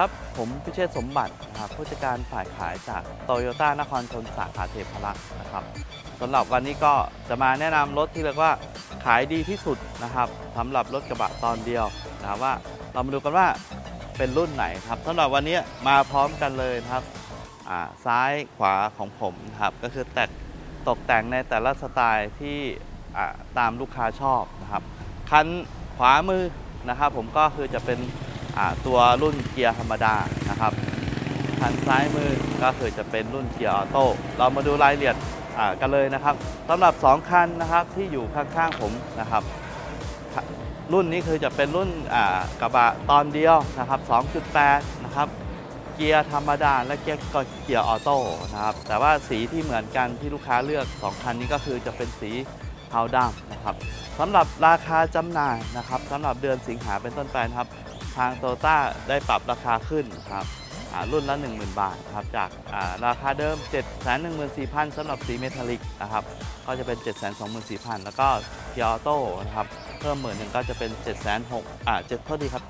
ครับ ผมพิเชษสมบัตินะครับผู้จัดการฝ่ายขายจากโตโยต้านครชนสาขาเทพรักษ์นะครับสำหรับวันนี้ก็จะมาแนะนำรถที่เรียกว่าขายดีที่สุดนะครับสำหรับรถกระบะตอนเดียวนะครับว่าเรามาดูกันว่าเป็นรุ่นไหนครับสำหรับวันนี้มาพร้อมกันเลยนะครับซ้ายขวาของผมนะครับก็คือแต่ตกแต่งในแต่ละสไตล์ที่ตามลูกค้าชอบนะครับคันขวามือนะครับผมก็คือจะเป็น ตัวรุ่นเกียร์ธรรมดานะครับคันซ้ายมือก็คือจะเป็นรุ่นเกียร์ออโต้เรามาดูรายละเอียดกันเลยนะครับสำหรับ 2 คันนะครับที่อยู่ข้างๆผมนะครับ รุ่นนี้คือจะเป็นรุ่นกระบะตอนเดียวนะครับ 2.8 นะครับเกียร์ธรรมดาและเกียร์ก็เกียร์ออโต้นะครับแต่ว่าสีที่เหมือนกันที่ลูกค้าเลือก 2 คันนี้ก็คือจะเป็นสีเทาดำนะครับสำหรับราคาจำหน่ายนะครับสำหรับเดือนสิงหาเป็นต้นไปนะครับ ทางโตต้าได้ปรับราคาขึ้นครับรุ่นละ 10,000 บาทครับจาการาคาเดิม 714,000สำหรับสีเมทัลลิกนะครับก็จะเป็น 724,000 แล้วก็เกียร์ออโต้นะครับเพิ่มหมื่นหนึ่งก็จะเป็น 706อ่า7โทษทีครับ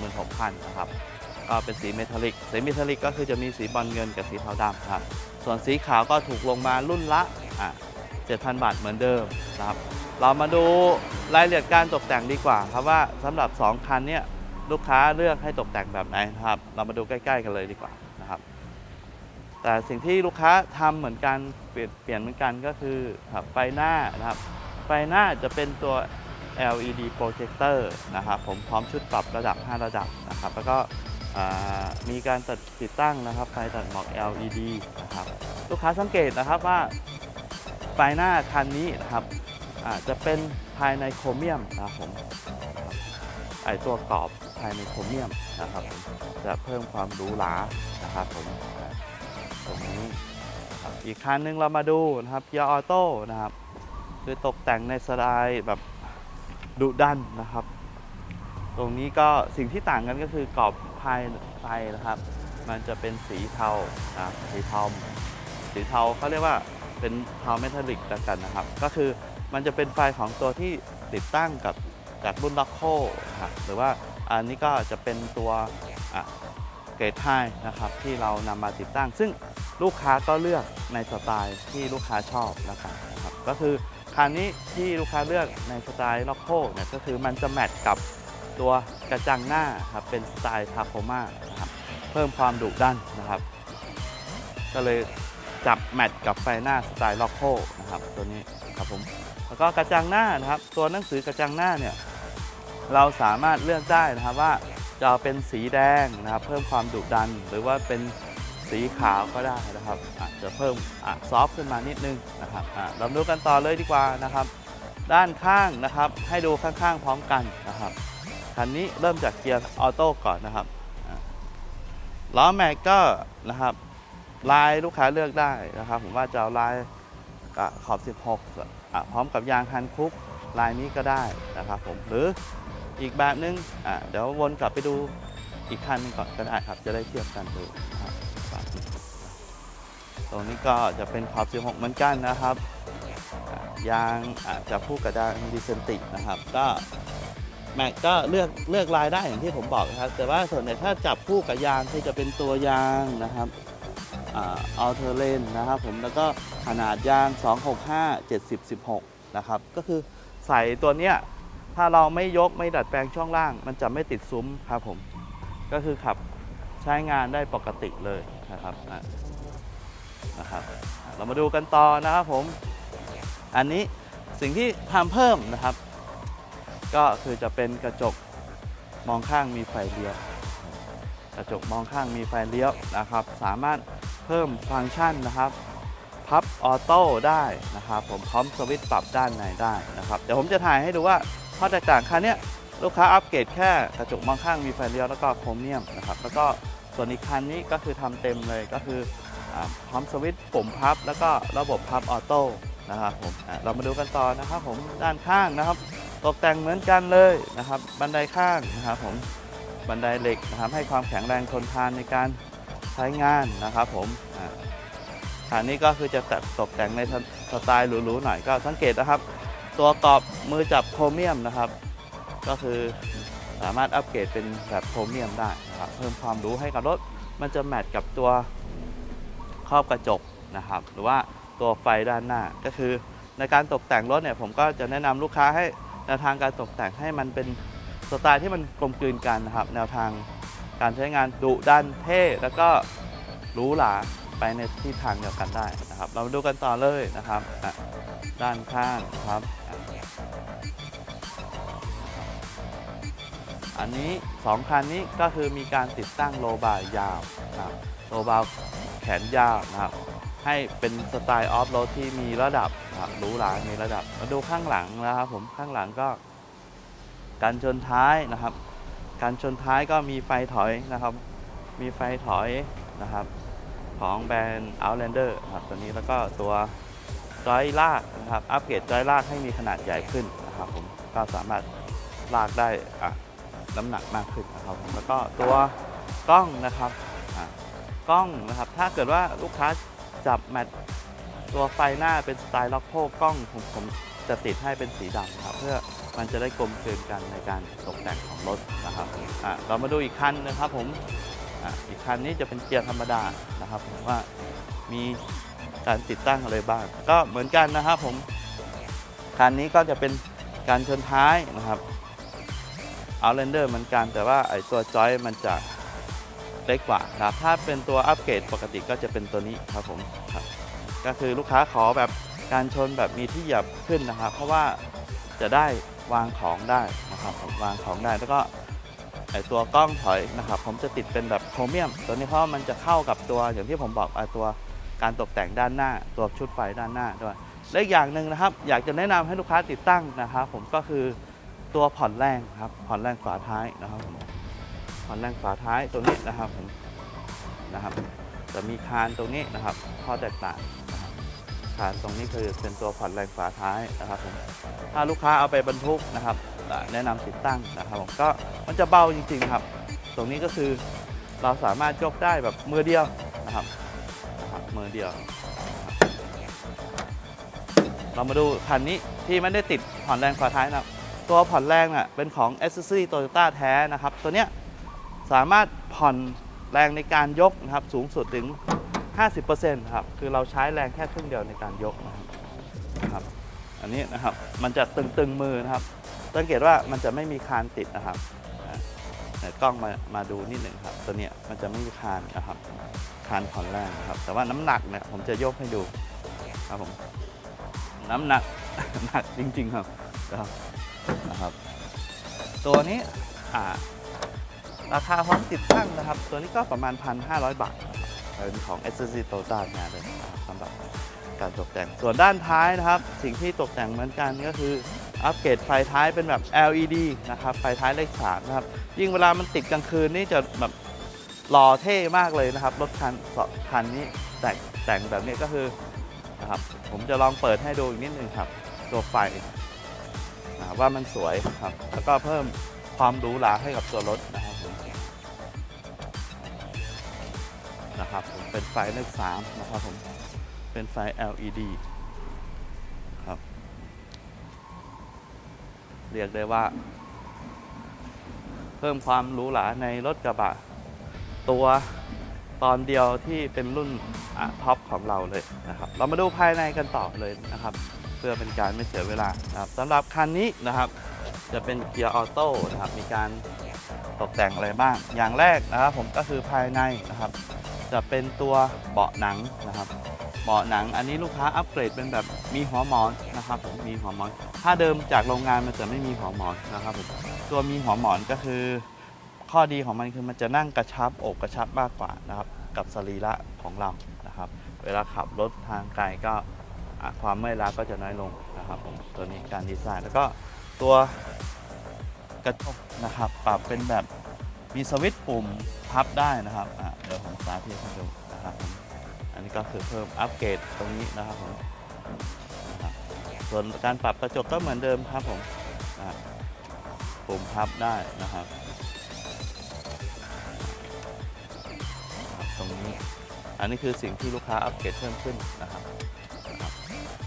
776,000นะครับก็เป็นสีเมทัลลิกสีเมทัลลิกก็คือจะมีสีบอลเงินกับสีเทาดำครับส่วนสีขาวก็ถูกลงมารุ่นละอ่า7,000 บาทเหมือนเดิมนะครับเรามาดูรายละเอียดการตกแต่งดีกว่าครับว่าสำหรับ 2 คันเนี่ย ลูกค้าเลือกให้ตกแต่งแบบไหนนะครับ เรามาดูใกล้ ๆ กันเลยดีกว่านะครับ แต่สิ่งที่ลูกค้าทำเหมือนกันเปลี่ยนเปลี่ยนเหมือนกันก็คือครับไฟหน้านะครับ ไฟหน้าจะเป็นตัว LED projector นะครับผมพร้อมชุดปรับระดับ 5 ระดับนะครับ แล้วก็มีการตัดติดตั้งนะครับไฟตัดหมอก LED นะครับลูกค้าสังเกตนะครับว่าไฟหน้าคันนี้นะครับจะเป็นภายในโครเมียมนะครับผมไอตัวกรอบ ภายในโครเมียมนะครับผมจะเพิ่มความหรูหรานะครับผมตรงนี้นะครับอีกคันหนึงเรามาดูนะครับเกียร์ออโต้นะครับคือตกแต่งในสไตล์แบบดุดันนะครับ ตรงนี้ก็สิ่งที่ต่างกันก็คือกรอบภายไฟนะครับ มันจะเป็นสีเทานะครับสีเทาสีเทาเขาเรียกว่าเป็นเทาเมทัลลิกแล้วกันนะครับ ก็คือมันจะเป็นไฟของตัวที่ติดตั้งกับจากรุ่นล็อกโคนะครับหรือว่า อันนี้ก็จะเป็นตัวเกรดไฮนะครับที่เรานำมาติดตั้ง ซึ่งลูกค้าก็เลือกในสไตล์ที่ลูกค้าชอบนนะครับ ก็คือคันนี้ที่ลูกค้าเลือกในสไตล์ล็อกโคเนี่ยก็คือมันจะแมทกับตัวกระจังหน้าครับเป็นสไตล์ทาโคมาครับเพิ่มความดุดันนะครับ ก็เลยจับแมทกับไฟหน้าสไตล์ล็อกโคนะครับตัวนี้ครับผมแล้วก็กระจังหน้านะครับ ตัวหนังสือกระจังหน้าเนี่ย เราสามารถเลือกได้นะครับว่าจะเป็นสีแดงนะครับ เพิ่มความดุดัน หรือว่าเป็นสีขาวก็ได้นะครับอาจจะเพิ่มซอฟขึ้นมานิดนึงนะครับอะเราดูกันต่อเลยดีกว่านะครับ ด้านข้างนะครับ ให้ดูข้างๆพร้อมกันนะครับคันนี้เริ่มจากเกียร์ออโต้ก่อนนะครับล้อแม็กก็นะครับลายลูกค้าเลือกได้นะครับ ผมว่าจะเอาลายขอบ 16 พร้อมกับยางฮันคุกลายนี้ก็ได้นะครับผมหรือ อีกแบบนึงอะเดี๋ยววนกลับไปดูอีกคันหนึงก่อนก็ได้ครับ จะได้เทียบกันดูครับตรงนี้ก็จะเป็นขอบ16เหมือนกันนะครับยางอาจจะคู่กับยางดิเซนตินะครับ ก็แม็กก็เลือกเลือกลายได้อย่างที่ผมบอกนะครับ แต่ว่าส่วนใหญ่ถ้าจับคู่กับยางที่จะเป็นตัวยางนะครับอัลเทอร์เลนนะครับผมแล้วก็ขนาดยาง 265 70 16 นะครับ ก็คือใส่ตัวเนี้ย ถ้าเราไม่ยกไม่ดัดแปลงช่องล่าง มันจะไม่ติดซุ้มครับผม ก็คือขับใช้งานได้ปกติเลยนะครับนะครับ เรามาดูกันต่อนะครับผม อันนี้สิ่งที่ทำเพิ่มนะครับ ก็คือจะเป็นกระจกมองข้างมีไฟเลี้ยว กระจกมองข้างมีไฟเลี้ยวนะครับ สามารถเพิ่มฟังก์ชันนะครับ พับออโต้ได้นะครับ ผมพร้อมสวิตช์ปรับด้านในได้นะครับ เดี๋ยวผมจะถ่ายให้ดูว่า ข้อแตกต่างคันนี้ลูกค้าอัปเกรดแค่กระจกมองข้างมีไฟเลี้ยวแล้วก็โครเมียมนะครับแล้วก็ส่วนอีกคันนี้ก็คือทำเต็มเลยก็คืออพร้อมสวิตช์ปุ่มพับ แล้วก็ระบบพับออโต้นะครับผมเรามาดูกันต่อนะครับผมด้านข้างนะครับตกแต่งเหมือนกันเลยนะครับ บันไดข้างนะครับผมบันไดเหล็กนะครับให้ความแข็งแรงทนทานในการใช้งานนะครับผมอันนี้ก็คือจะตัดตกแต่งในสไตล์หรูๆหน่อยก็สังเกตนะครับ ตัวกรอบมือจับโครเมียมนะครับ ก็คือสามารถอัปเกรดเป็นแบบโพรเมียมได้นะครับเพิ่มความรู้ให้กับรถมันจะแมทกับตัวครอบกระจกนะครับ หรือว่าตัวไฟด้านหน้าก็คือในการตกแต่งรถเนี่ยผมก็จะแนะนำลูกค้าให้แนวทางการตกแต่งให้มันเป็นสไตล์ที่มันกลมกลืนกันนะครับ แนวทางการใช้งานดุดันเท่แล้วก็หรูหรา ไปในที่ทางเดียวกันได้นะครับ เรามาดูกันต่อเลยนะครับอะด้านข้างนะครับ อันนี้สองคันนี้ก็คือมีการติดตั้งโลบาร์ยาวนะครับโลบาร์แขนยาวนะครับ ให้เป็นสไตล์ออฟโรดที่มีระดับนะครับรูหรามีระดับ มาดูข้างหลังนะครับผมข้างหลังก็การชนท้ายนะครับ การชนท้ายก็มีไฟถอยนะครับ มีไฟถอยนะครับ ของแบรนด์ Outlander ครับตัวนี้แล้วก็ตัวจอยลากนะครับ อัปเกรดจอยลากให้มีขนาดใหญ่ขึ้นนะครับผมก็สามารถลากได้อะน้ำหนักมากขึ้นนะครับผมแล้วก็ตัวกล้องนะครับกล้องนะครับ ถ้าเกิดว่าลูกค้าจับแมทตัวไฟหน้าเป็นสไตล์ล็อกโคกล้องผมผมจะติดให้เป็นสีดำครับเพื่อมันจะได้กลมกลืนกันในการตกแต่งของรถนะครับอะเรามาดูอีกคันนะครับผม อะอีกคันนี้จะเป็นเกียร์ธรรมดานะครับผมว่ามีการติดตั้งอะไรบ้าง ก็เหมือนกันนะครับผมคันนี้ก็จะเป็นการชนท้ายนะครับเอาเรนเดอร์เหมือนกันแต่ว่าไอตัวจอยมันจะเล็กกว่านะครับถ้าเป็นตัวอัปเกรดปกติก็จะเป็นตัวนี้ครับผมครับก็คือลูกค้าขอแบบการชนแบบมีที่เหยียบขึ้นนะครับ เพราะว่าจะได้วางของได้นะครับวางของได้แล้วก็ ตัวกล้องถอยนะครับผมจะติดเป็นแบบโครเมียม ตัวนี้เพราะมันจะเข้ากับตัวอย่างที่ผมบอกไอตัวการตกแต่งด้านหน้า ตัวชุดไฟด้านหน้าด้วยและอีกอย่างหนึ่งนะครับ อยากจะแนะนำให้ลูกค้าติดตั้งนะครับผมก็คือตัวผ่อนแรงครับผ่อนแรงฝาท้ายนะครับผมผ่อนแรงฝาท้ายตัวนี้นะครับผมนะครับ จะมีคานตรงนี้นะครับข้อแตกต่างคานตรงนี้คือเป็นตัวผ่อนแรงฝาท้ายนะครับผมถ้าลูกค้าเอาไปบรรทุกนะครับ แนะนำติดตั้งนะครับผมก็มันจะเบาจริงๆครับ ตรงนี้ก็คือเราสามารถยกได้แบบมือเดียวนะครับนะครับมือเดียว เรามาดูคันนี้ที่ไม่ได้ติดผ่อนแรงฝาท้ายนะครับตัวผ่อนแรงน่ะเป็นของ a c c e s s o r y Toyota แท้นะครับ ตัวเนี้ยสามารถผ่อนแรงในการยกนะครับสูงสุดถึง 50%ครับคือเราใช้แรงแค่ครึ่งเดียวในการยกนะครับ อันนี้นะครับมันจะตึงๆมือนะครับ สังเกตว่ามันจะไม่มีคานติดนะครับเดี๋ยวกล้องมามาดูนิดหนึ่งครับ ตัวเนี้ยมันจะไม่มีคานนะครับคานผ่อนแรงครับ แต่ว่าน้ำหนักเนี่ยผมจะยกให้ดูครับผมน้ำหนักหนักจริง ๆครับนะครับ ตัวนี้อ่าราคาพร้อมติดตั้งนะครับ ตัวนี้ก็ประมาณ 1,500 บาทเป็นของ s s c t o t a งานเลยนะครับสำหรับการตกแต่งส่วนด้านท้ายนะครับ สิ่งที่ตกแต่งเหมือนกันก็คือ อัปเกรดไฟท้ายเป็นแบบ LED นะครับ ไฟท้ายเลขสามนะครับ ยิ่งเวลามันติดกลางคืนนี่จะแบบหล่อเท่มากเลยนะครับ รถคันสองคันนี้แต่งแต่งแบบนี้ก็คือนะครับ ผมจะลองเปิดให้ดูอีกนิดนึงครับ ตัวไฟนะว่ามันสวยครับ แล้วก็เพิ่มความหรูหราให้กับตัวรถนะครับผมนะครับผมเป็นไฟเลขสามนะครับผม เป็นไฟ LED ครับ เรียกได้ว่า เพิ่มความหรูหราในรถกระบะ ตัวตอนเดียวที่เป็นรุ่นท็อปของเราเลยนะครับ เรามาดูภายในกันต่อเลยนะครับ เพื่อเป็นการไม่เสียเวลานะครับสำหรับคันนี้นะครับ จะเป็นเกียร์ออโต้นะครับ มีการตกแต่งอะไรบ้าง อย่างแรกนะครับผมก็คือภายในนะครับ จะเป็นตัวเบาะหนังนะครับ เบาะหนัง อันนี้ลูกค้าอัปเกรดเป็นแบบมีหัวหมอนนะครับผมมีหัวหมอน ถ้าเดิมจากโรงงานมันจะไม่มีหัวหมอนนะครับผมตัวมีหัวหมอนก็คือ ข้อดีของมันคือมันจะนั่งกระชับอกกระชับมากกว่านะครับกับสรีระของเรานะครับ เวลาขับรถทางไกลก็ความเมื่อยล้าก็จะน้อยลงนะครับผมตัวนี้การดีไซน์แล้วก็ตัวกระจกนะครับ ปรับเป็นแบบมีสวิตช์ปุ่มพับได้นะครับอะเดี๋ยวผมสาธิตให้ดูนะครับ อันนี้ก็คือเพิ่มอัปเกรดตรงนี้นะครับผมส่วนการปรับกระจกก็เหมือนเดิมครับผมปุ่มพับได้นะครับ ตรงนี้ อันนี้คือสิ่งที่ลูกค้าอัปเกรดเพิ่มขึ้นนะครับ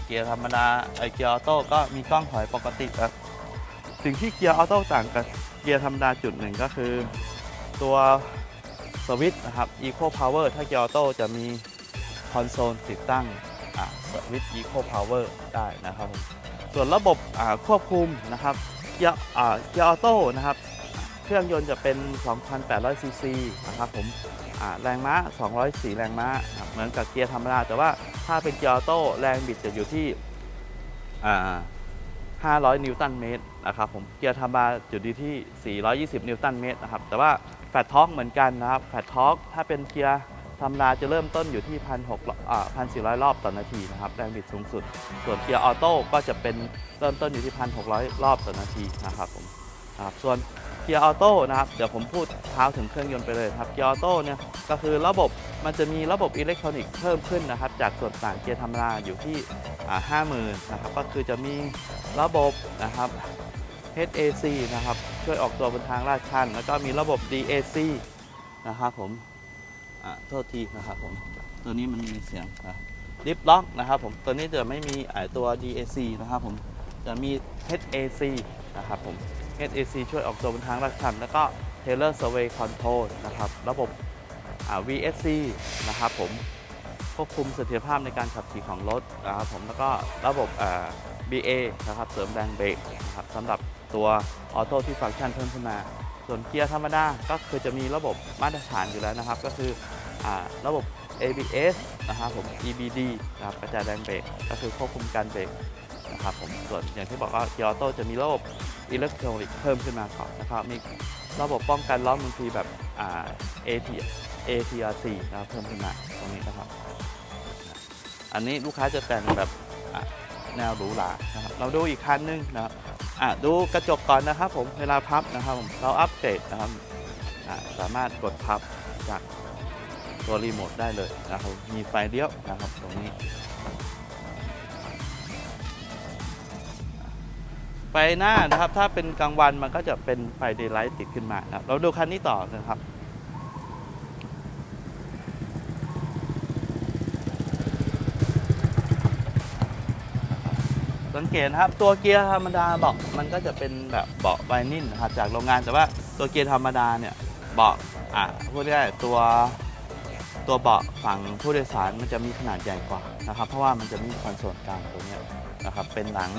เกียร์ธรรมดาไอเกียร์ออโต้ก็มีกล้องถอยปกติครับสิ่งที่เกียร์ออโต้ต่างกันเกียร์ธรรมดาจุดหนึ่งก็คือตัวสวิตช์นะครับ Eco Power ถ้าเกียร์ออโต้จะมี คอนโซลติดตั้งสวิตช์ Eco Power ได้นะครับผมส่วนระบบควบคุมนะครับเกียร์อ่าเกียร์ออโต้นะครับ เครื่องยนต์จะเป็น 2,800ซีซีนะครับผมแรงม้า 204 แรงม้า เหมือนกับเกียร์ธรรมดา แต่ว่าถ้าเป็นเกียร์ออโต้แรงบิดจะอยู่ที่ 500 นิวตันเมตรนะครับผมเกียร์ธรรมดาจุดดีที่ 420 นิวตันเมตรนะครับแต่ว่าแฟตทอร์กเหมือนกันนะครับแฟตทอร์กถ้าเป็นเกียร์ ธรรมดาจะเริ่มต้นอยู่ที่1,600อ่า1,400รอบต่อนาทีนะครับแรงบิดสูงสุด ส่วนเกียร์ออโต้ก็จะเป็นเริ่มต้นอยู่ที่1,600รอบต่อนาทีนะครับผมครับส่วนเกียร์ออโต้นะครับเดี๋ยวผมพูดเท้าถึงเครื่องยนต์ไปเลยครับเกียร์ออโต้เนี่ยก็คือระบบมันจะมีระบบอิเล็กทรอนิกส์เพิ่มขึ้นนะครับ จากส่วนต่างเกียร์ธรรมดาอยู่ที่อ่า50,000นะครับก็คือจะมีระบบนะครับ HAC นะครับช่วยออกตัวบนทางลาดชันแล้วก็มีระบบ DAC นะครับผม อะโทษทีนะครับผมตัวนี้มันมีเสียงนะรับลิฟล็อกนะครับผมตัวนี้จะไม่มีไอตัว DAC นะครับผมจะมี HAC นะครับผม HAC ช่วยออกตัวบนทางลาดชัน แล้วก็ Taylor Survey Control นะครับระบบ VSC นะครับผมควบคุมเสถียรภาพในการขับขี่ของรถนะครับผมแล้วก็ระบบ BA นะครับเสริมแรงเบรกนะครับสำหรับตัวออโต้ที่ฟังก์ชันเพิ่มขึ้นมา ส่วนเกียร์ธรรมดาก็คือจะมีระบบมาตรฐานอยู่แล้วนะครับ ก็คืออระบบ ABS นะครับผม EBD นะครับกระจายแรงเบรกก็คือควบคุมการเบรกนะครับผมส่วนอย่างที่บอกว่าเกียร์ออโต้จะมีระบบอิเล็กทรอนิกส์เพิ่มขึ้นมาก่อนนะครับมีระบบป้องกันล้อมบางทีแบบ AT ATRC นะครับเพิ่มขึ้นมาตรงนี้นะครับ อันนี้ลูกค้าจะแต่งแบบแนวหรูหรานะครับเราดูอีกคันหนึงนะครับ อะดูกระจกก่อนนะครับผมเวลาพับนะครับผมเราอัปเดตนะครับอะสามารถกดพับจากตัวรีโมทได้เลยนะครับมีไฟเลี้ยวนะครับตรงนี้ ไฟหน้านะครับถ้าเป็นกลางวันมันก็จะเป็นไฟเดย์ไลท์ติดขึ้นมานะครับเราดูคันนี้ต่อนะครับ สังเกตนะครับ ตัวเกียร์ธรรมดาเบาะมันก็จะเป็นแบบเบาะไวนิลนะครับจากโรงงานแต่ว่าตัวเกียร์ธรรมดาเนี่ยเบาะอะพูดง่ายๆตัวตัวเบาะฝั่งผู้โดยสารมันจะมีขนาดใหญ่กว่านะครับ เพราะว่ามันจะมีคอนโซลกลางตรงเนี้ยนะครับเป็นหนัง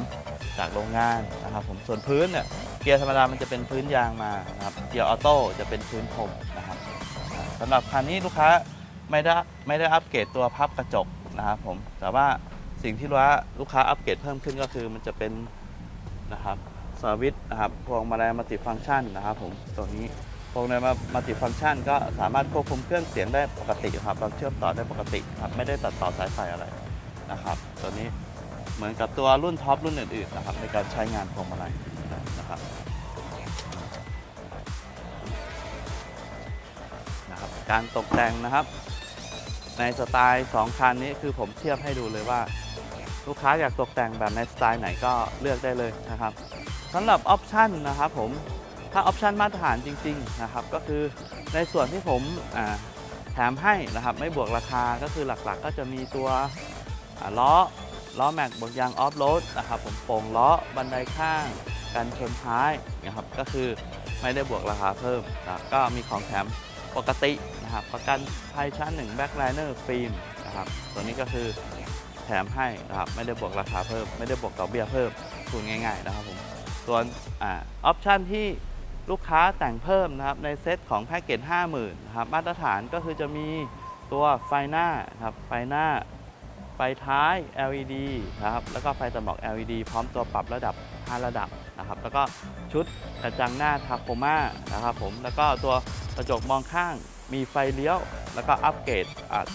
จากโรงงานนะครับผมส่วนพื้นเนี่ยเกียร์ธรรมดามันจะเป็นพื้นยางมานะครับเกียร์ออโต้จะเป็นพื้นพรมนะครับอ่าสำหรับคันนี้ลูกค้าไม่ได้ไม่ได้อัปเกรดตัวพับกระจกนะครับผมแต่ว่า สิ่งที่ว่าลูกค้าอัปเกรดเพิ่มขึ้นก็คือมันจะเป็นนะครับสวิตนะครับพวงมาลัยมัลติฟังก์ชันนะครับผมตัวนี้พวงมาลัยมัลติฟังก์ชันก็สามารถควบคุมเครื่องเสียงได้ปกติครับเราเชื่อมต่อได้ปกติครับไม่ได้ตัดต่อสายไฟอะไรนะครับ ตัวนี้เหมือนกับตัวรุ่นท็อปรุ่นอื่นๆนะครับในการใช้งานพวงมาลัยนะครับนะครับ การตกแต่งนะครับ ในสไตล์2คันนี้คือผมเทียบให้ดูเลยว่า ลูกค้าอยากตกแต่งแบบในสไตล์ไหนก็เลือกได้เลยนะครับสำหรับออปชันนะครับผมถ้าออปชันมาตรฐานจริงๆนะครับก็คือในส่วนที่ผมแถมให้นะครับไม่บวกราคาก็คือหลักๆก็จะมีตัวล้อล้อแม็กบวกยางออฟโรดนะครับผมโป่งล้อบันไดข้างกันชนท้ายนะครับก็คือไม่ได้บวกราคาเพิ่ม ก็มีของแถม ปกตินะครับประกันภัยชั้น1 Back Liner ฟิล์มนะครับตัวนี้ก็คือแถมให้นะครับไม่ได้บวกราคาเพิ่ม ไม่ได้บวกดอกเบี้ยเพิ่มคูณง่ายๆนะครับผมส่วนออปชันที่ลูกค้าแต่งเพิ่มนะครับในเซตของแพ็กเกจ50,000นะครับมาตรฐานก็คือจะมีตัวไฟหน้าครับไฟหน้าไฟท้าย LED นะครับแล้วก็ไฟตัดหมอก LED พร้อมตัวปรับระดับ 5 ระดับ นะครับแล้วก็ชุดกระจังหน้าทาโคม่านะครับผมแล้วก็ตัวกระจกมองข้างมีไฟเลี้ยว แล้วก็อัปเกรด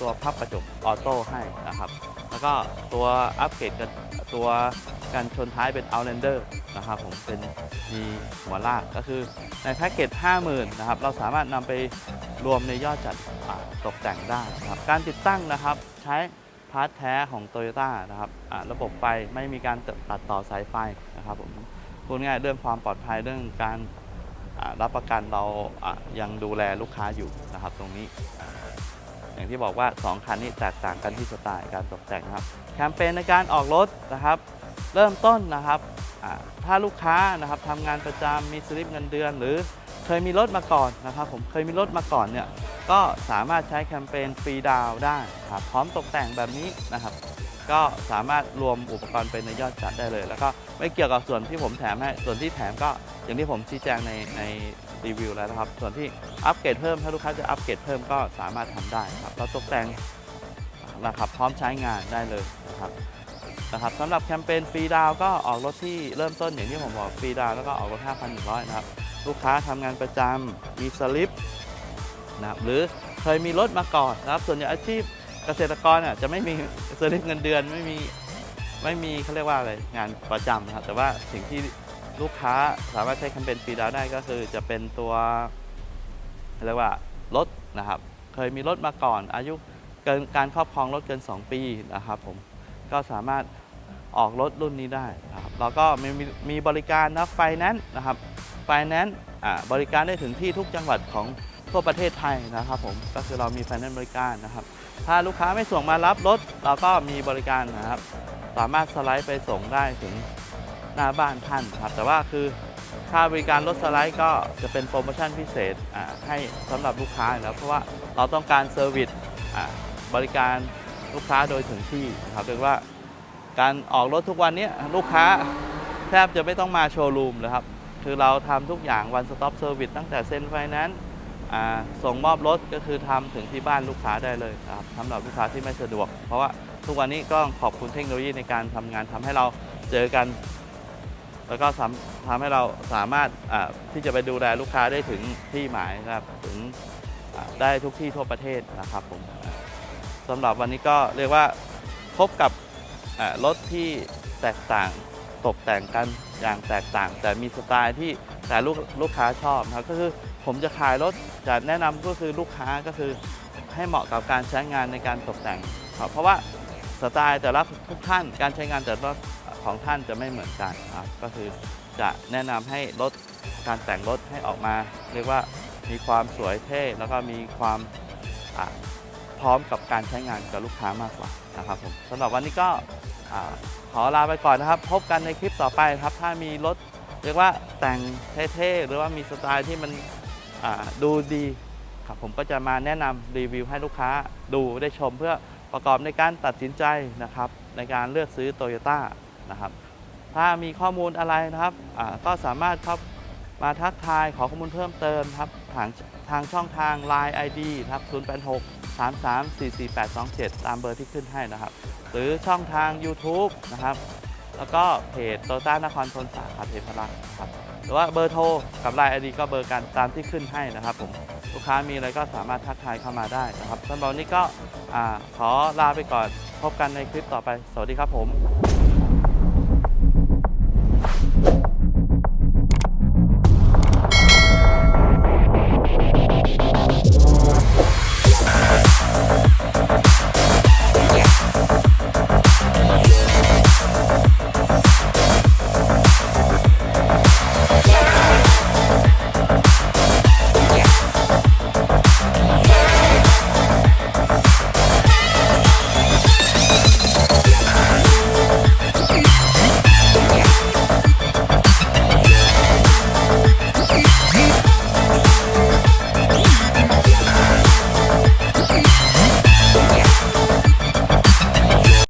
ตัวพับกระจกออโต้ให้นะครับ แล้วก็ตัวอัปเกรดกันตัวกันชนท้ายเป็น Outlander นะครับผมเป็นมีหัวลากก็คือในแพ็กเกจ 50,000 นะครับ เราสามารถนำไปรวมในยอดจัดตกแต่งได้นะครับ การติดตั้งนะครับใช้พาร์ทแท้ของ t o y ยต้นะครับอ่าระบบไฟไม่มีการตัดต่อสายไฟนะครับผม พูดง่ายเรื่องความปลอดภัยเรื่องการรับประกันเรายังดูแลลูกค้าอยู่นะครับ ตรงนี้ อย่างที่บอกว่า 2 คันนี้แตกต่างกันที่สไตล์การตกแต่งครับ แคมเปญในการออกรถนะครับ เริ่มต้นนะครับถ้าลูกค้านะครับทำงานประจำมีสลิปเงินเดือน หรือเคยมีรถมาก่อนนะครับผมเคยมีรถมาก่อนเนี่ยก็สามารถใช้แคมเปญฟรีดาวได้ครับพร้อมตกแต่งแบบนี้นะครับ ก็สามารถรวมอุปกรณ์ไปในยอดจัดได้เลย แล้วก็ไม่เกี่ยวกับส่วนที่ผมแถมให้ ส่วนที่แถมก็อย่างที่ผมชี้แจงในในรีวิวแล้วนะครับ ส่วนที่อัปเกรดเพิ่มถ้าลูกค้าจะอัปเกรดเพิ่มก็สามารถทำได้ครับแล้วตกแต่งนะครับพร้อมใช้งานได้เลยนะครับนะครับสำหรับแคมเปญฟรีดาวก็ออกรถที่เริ่มต้นอย่างที่ผมบอกฟรีดาวแล้วก็ออกรถ 5,100 นะครับ ลูกค้าทำงานประจำมีสลิปนะครับหรือเคยมีรถมาก่อนนะครับ ส่วนใหญ่อาชีพ เกษตรกรอะจะไม่มีสลิปเงินเดือนไม่มีไม่มีเขาเรียกว่าอะไรงานประจำนะครับแต่ว่าสิ่งที่ลูกค้าสามารถใช้แคมเปญฟรีดาวได้ก็คือจะเป็นตัวเรียกว่ารถนะครับ เคยมีรถมาก่อน อายุเกินการครอบครองรถเกิน 2 ปีนะครับผมก็สามารถออกรถรุ่นนี้ได้นะครับแล้วก็มีมีบริการนะไฟแนนซ์นะครับไฟแนนซ์บริการได้ถึงที่ทุกจังหวัดของทั่วประเทศไทยนะครับผมก็คือเรามีไฟแนนซ์บริการนะครับ ถ้าลูกค้าไม่ส่งมารับรถ เราก็มีบริการนะครับ สามารถสไลด์ไปส่งได้ถึงหน้าบ้านท่านครับ แต่ว่าคือค่าบริการรถสไลด์ก็จะเป็นโปรโมชั่นพิเศษให้สำหรับลูกค้าอยู่แล้วเพราะว่าเราต้องการเซอร์วิสบริการลูกค้าโดยถึงที่นะครับเรียกว่าการออกรถทุกวันนี้ลูกค้าแทบจะไม่ต้องมาโชว์รูมเลยครับ คือเราทำทุกอย่าง one stop service ตั้งแต่เซ็นไฟแนนซ์ ส่งมอบรถก็คือทำถึงที่บ้านลูกค้าได้เลยครับสำหรับลูกค้าที่ไม่สะดวก เพราะว่าทุกวันนี้ก็ขอบคุณเทคโนโลยีในการทำงานทำให้เราเจอกัน แล้วก็ทำให้เราสามารถที่จะไปดูแลลูกค้าได้ถึงที่หมายนะครับถึงได้ทุกที่ทั่วประเทศนะครับผมสำหรับวันนี้ก็เรียกว่าพบกับรถที่แตกต่างตกแต่งกันอย่างแตกต่าง แต่มีสไตล์ที่แต่ลูกลูกค้าชอบครับก็คือผมจะขายรถจะแนะนำก็คือลูกค้าก็คือให้เหมาะกับการใช้งานในการตกแต่งครับเพราะว่าสไตล์แต่ละทุกท่านการใช้งานแต่ละของท่านจะไม่เหมือนกันครับก็คือจะแนะนำให้รถการแต่งรถให้ออกมา เรียกว่ามีความสวยเท่แล้วก็มีความพร้อมกับการใช้งานกับลูกค้ามากกว่านะครับผมสำหรับวันนี้ก็อขอลาไปก่อนนะครับ พบกันในคลิปต่อไปครับ ถ้ามีรถ เรียกว่าแต่งเท่ๆหรือว่ามีสไตล์ที่มันดูดีครับผมก็จะมาแนะนำรีวิวให้ลูกค้าดูได้ชมเพื่อประกอบในการตัดสินใจนะครับ ในการเลือกซื้อโตโยต้านะครับ ถ้ามีข้อมูลอะไรนะครับก็สามารถเข้ามาทักทายขอข้อมูลเพิ่มเติมครับทางทางช่องทาง Line ID ครับ 086 33 44827 ตามเบอร์ที่ขึ้นให้นะครับ หรือช่องทาง YouTube นะครับ แล้วก็เพจโตต้านครชนสาขาเทพรักษ์ครับหรือว่าเบอร์โทรกับไลน์ไอดีก็เบอร์กันตามที่ขึ้นให้นะครับผมลูกค้ามีอะไรก็สามารถทักทายเข้ามาได้นะครับสำหรับวันนี้ก็อขอลาไปก่อนพบกันในคลิปต่อไป สวัสดีครับผม